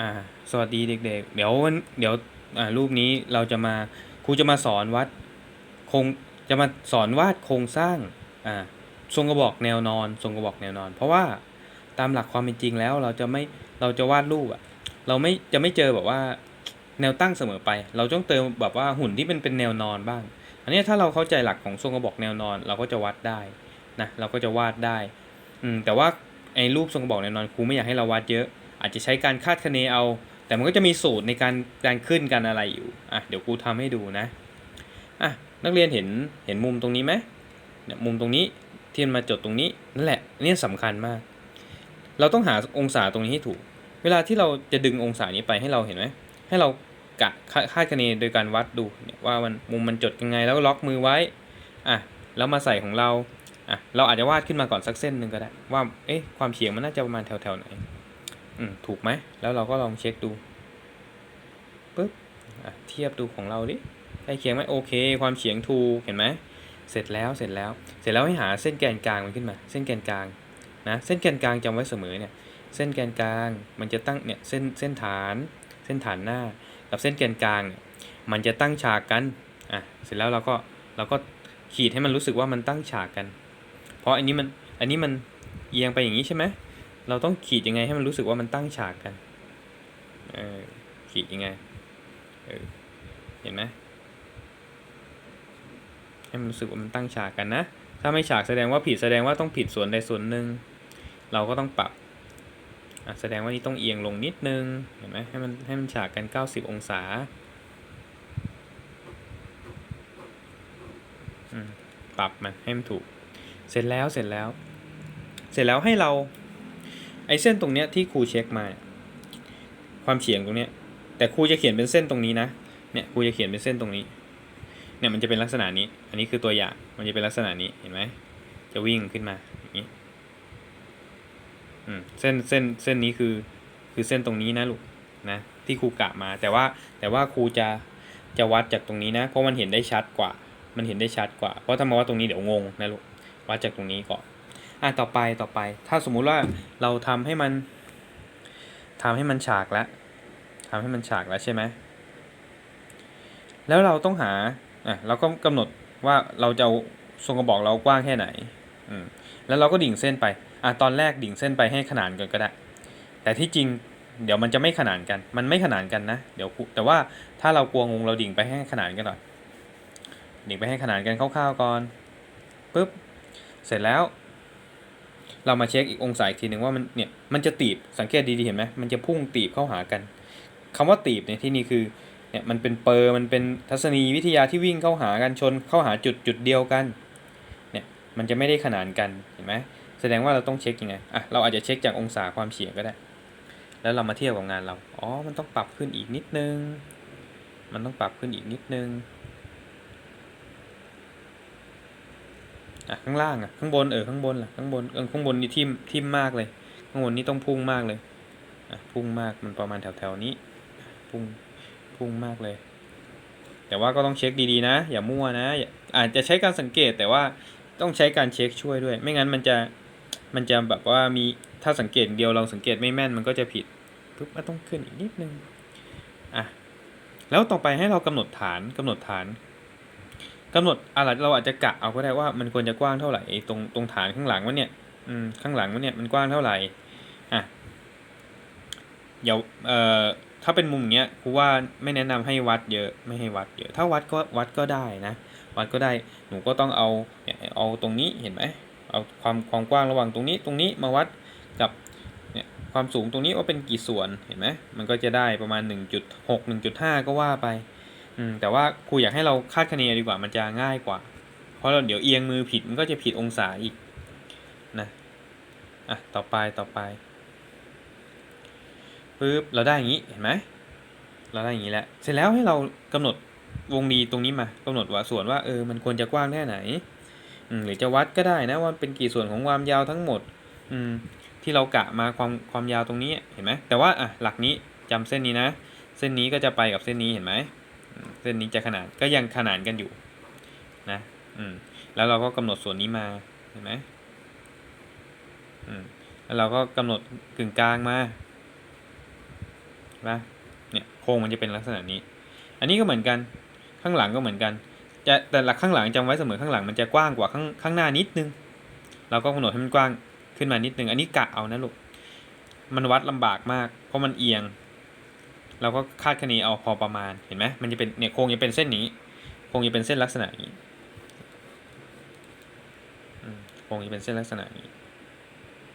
อ่า สวัสดีเด็ก ๆ เดี๋ยววันเดี๋ยวอ่ารูปนี้เราจะมาครูจะมาสอนวัดโครงจะมาสอนวาดโครงสร้างอ่าทรงกระบอกแนวนอนทรงกระบอกแนวนอน เพราะว่าตามหลักความเป็นจริงแล้วเราจะไม่เราจะวาดรูปอะเราไม่จะไม่เจอแบบว่าแนวตั้งเสมอไป เราต้องเติมแบบว่าหุ่นที่เป็นเป็นแนวนอนบ้าง อันนี้ถ้าเราเข้าใจหลักของทรงกระบอกแนวนอน เราก็จะวัดได้นะเราก็จะวาดได้อืมแต่ว่าไอ้รูปทรงกระบอกแนวนอนครูไม่อยากให้เราวาดเยอะ อาจจะใช้การคาดคะเนเอา แต่มันก็จะมีสูตรในการการขึ้นการอะไรอยู่อะเดี๋ยวครูทำให้ดูนะอะนักเรียนเห็นเห็นมุมตรงนี้ไหมเนี่ยมุมตรงนี้ที่มันมาจดตรงนี้นั่นแหละเนี่ยสำคัญมาก เราต้องหาองศาตรงนี้ให้ถูก เวลาที่เราจะดึงองศานี้ไปให้เราเห็นไหมให้เรากะคาดคะเนโดยการวัดดูเนี่ยว่ามันมุมมันจดยังไงแล้วล็อกมือไว้อะแล้วมาใส่ของเราอะเราอาจจะวาดขึ้นมาก่อนสักเส้นหนึ่งก็ได้ว่าเอ๊ะความเฉียงมันน่าจะประมาณแถวๆไหน ถูกไหม แล้วเราก็ลองเช็คดูปึ๊บเทียบดูของเราดิใกล้เคียงไหมโอเค ความเฉียงถูกเห็นไหมเสร็จแล้วเสร็จแล้ว เสร็จแล้วให้หาเส้นแกนกลางมันขึ้นมา เส้นแกนกลางนะเส้นแกนกลางจำไว้เสมอเนี่ยเส้นแกนกลางมันจะตั้งเนี่ยเส้นเส้นฐาน เส้นฐานหน้า กับเส้นแกนกลางเนี่ยมันจะตั้งฉากกันอะเสร็จแล้วเราก็เราก็ขีดให้มันรู้สึกว่ามันตั้งฉากกัน เพราะอันนี้มันอันนี้มันเอียงไปอย่างนี้ใช่ไหม เราต้องขีดยังไงให้มันรู้สึกว่ามันตั้งฉากกันเออขีดยังไงเออเห็นไหมให้มันรู้สึกว่ามันตั้งฉากกันนะ ถ้าไม่ฉากแสดงว่าผิดแสดงว่าต้องผิดส่วนใดส่วนหนึ่ง เราก็ต้องปรับแสดงว่านี่ต้องเอียงลงนิดนึง เห็นไหมให้มันให้มันฉากกัน 90 องศาปรับมันให้มันถูก เสร็จแล้วเสร็จแล้ว เสร็จแล้วให้เรา ไอเส้นตรงเนี้ยที่ครูเช็คมา ความเฉียงตรงเนี้ย แต่ครูจะเขียนเป็นเส้นตรงนี้นะ เนี่ยครูจะเขียนเป็นเส้นตรงนี้ เนี่ยมันจะเป็นลักษณะนี้ อันนี้คือตัวอย่าง มันจะเป็นลักษณะนี้ เห็นไหม จะวิ่งขึ้นมาอย่างนี้ อืม เส้นเส้นเส้นนี้คือ คือเส้นตรงนี้นะลูก นะ ที่ครูกะมา แต่ว่า แต่ว่าครูจะ จะวัดจากตรงนี้นะ เพราะมันเห็นได้ชัดกว่า มันเห็นได้ชัดกว่า เพราะถ้ามาวัดตรงนี้เดี๋ยวงงนะลูก วัดจากตรงนี้ก่อน อะต่อไปต่อไป ถ้าสมมุติว่าเราทำให้มันทำให้มันฉากแล้วทำให้มันฉากแล้วใช่ไหมแล้วเราต้องหาอะเราก็กำหนดว่าเราจะทรงกระบอกเรากว้างแค่ไหนอืมแล้วเราก็ดิ่งเส้นไปอะตอนแรกดิ่งเส้นไปให้ขนานกันก็ได้ แต่ที่จริงเดี๋ยวมันจะไม่ขนานกัน มันไม่ขนานกันนะ เดี๋ยวแต่ว่าถ้าเรากลัวงงเราดิ่งไปให้ขนานกันหน่อย ดิ่งไปให้ขนานกันคร่าวๆก่อนปุ๊บ เสร็จแล้ว เรามาเช็คอีกองศาอีกทีหนึ่งว่ามันเนี่ยมันจะตีบสังเกตดีๆเห็นไหมมันจะพุ่งตีบเข้าหากันคำว่าตีบในที่นี้คือเนี่ยมันเป็นเปอร์มันเป็นทัศนีวิทยาที่วิ่งเข้าหากันชนเข้าหาจุดจุดเดียวกันเนี่ยมันจะไม่ได้ขนานกันเห็นไหมแสดงว่าเราต้องเช็คยังไงอะเราอาจจะเช็คจากองศาความเฉียงก็ได้ แล้วเรามาเทียบกับงานเราอ๋อมันต้องปรับขึ้นอีกนิดนึง มันต้องปรับขึ้นอีกนิดนึง อะข้างล่างอะข้างบนเออข้างบนล่ะข้างบนเออข้างบนนี่ทิมทิมมากเลย ข้างบนนี่ต้องพุ่งมากเลยอะพุ่งมากมันประมาณแถวแถวๆนี้พุ่งพุ่งมากเลย แต่ว่าก็ต้องเช็คดีๆนะ อย่ามั่วนะอาจจะใช้การสังเกตแต่ว่าต้องใช้การเช็คช่วยด้วย ไม่งั้นมันจะมันจะแบบว่ามีถ้าสังเกตเดียวเราสังเกตไม่แม่นมันก็จะผิดปุ๊บก็ต้องขึ้นอีกนิดนึงอะแล้วต่อไปให้เรากำหนดฐานกำหนดฐาน กำหนดอะไรเราอาจจะกะเอาก็ได้ว่ามันควรจะกว้างเท่าไหร่ตรงตรงฐานข้างหลังมันเนี่ยอืมข้างหลังมันเนี่ยมันกว้างเท่าไหร่อะเดี๋ยวเอ่อถ้าเป็นมุมเนี้ยครูว่าไม่แนะนำให้วัดเยอะไม่ให้วัดเยอะ ถ้าวัดก็วัดก็ได้นะวัดก็ได้หนูก็ต้องเอาเนี่ยเอาตรงนี้เห็นไหมเอาความความกว้างระหว่างตรงนี้ตรงนี้มาวัดกับเนี่ยความสูงตรงนี้ว่าเป็นกี่ส่วนเห็นไหมมันก็จะได้ประมาณ 1.6 1.5 ก็ว่าไป อืมแต่ว่าครูอยากให้เราคาดคะเนดีกว่ามันจะง่ายกว่า เพราะเราเดี๋ยวเอียงมือผิดมันก็จะผิดองศาอีกนะอะต่อไปต่อไปปึ๊บเราได้อย่างนี้เห็นไหมเราได้อย่างนี้แล้วเสร็จแล้วให้เรากำหนดวงรีตรงนี้มากำหนดว่าส่วนว่าเออมันควรจะกว้างแค่ไหนอืมหรือจะวัดก็ได้นะว่าเป็นกี่ส่วนของความยาวทั้งหมด อืมที่เรากะมาความความยาวตรงนี้เห็นไหมแต่ว่าอะหลักนี้จำเส้นนี้นะ เส้นนี้ก็จะไปกับเส้นนี้เห็นไหม เส้นนี้จะขนานก็ยังขนานกันอยู่นะอืมแล้วเราก็กำหนดส่วนนี้มาเห็นไหมอืมแล้วเราก็กำหนดกึ่งกลางมานะเนี่ยโครงมันจะเป็นลักษณะนี้ อันนี้ก็เหมือนกันข้างหลังก็เหมือนกันจะแต่หลักข้างหลังจำไว้เสมอข้างหลังมันจะกว้างกว่าข้างข้างหน้านิดนึง เราก็กำหนดให้มันกว้างขึ้นมานิดนึง อันนี้กะเอานะลูกมันวัดลำบากมาก เพราะมันเอียง เราก็คาดคะเนเอาพอประมาณเห็นไหมมันจะเป็นเนี่ยโครงจะเป็นเส้นนี้ โครงจะเป็นเส้นลักษณะนี้โครงจะเป็นเส้นลักษณะนี้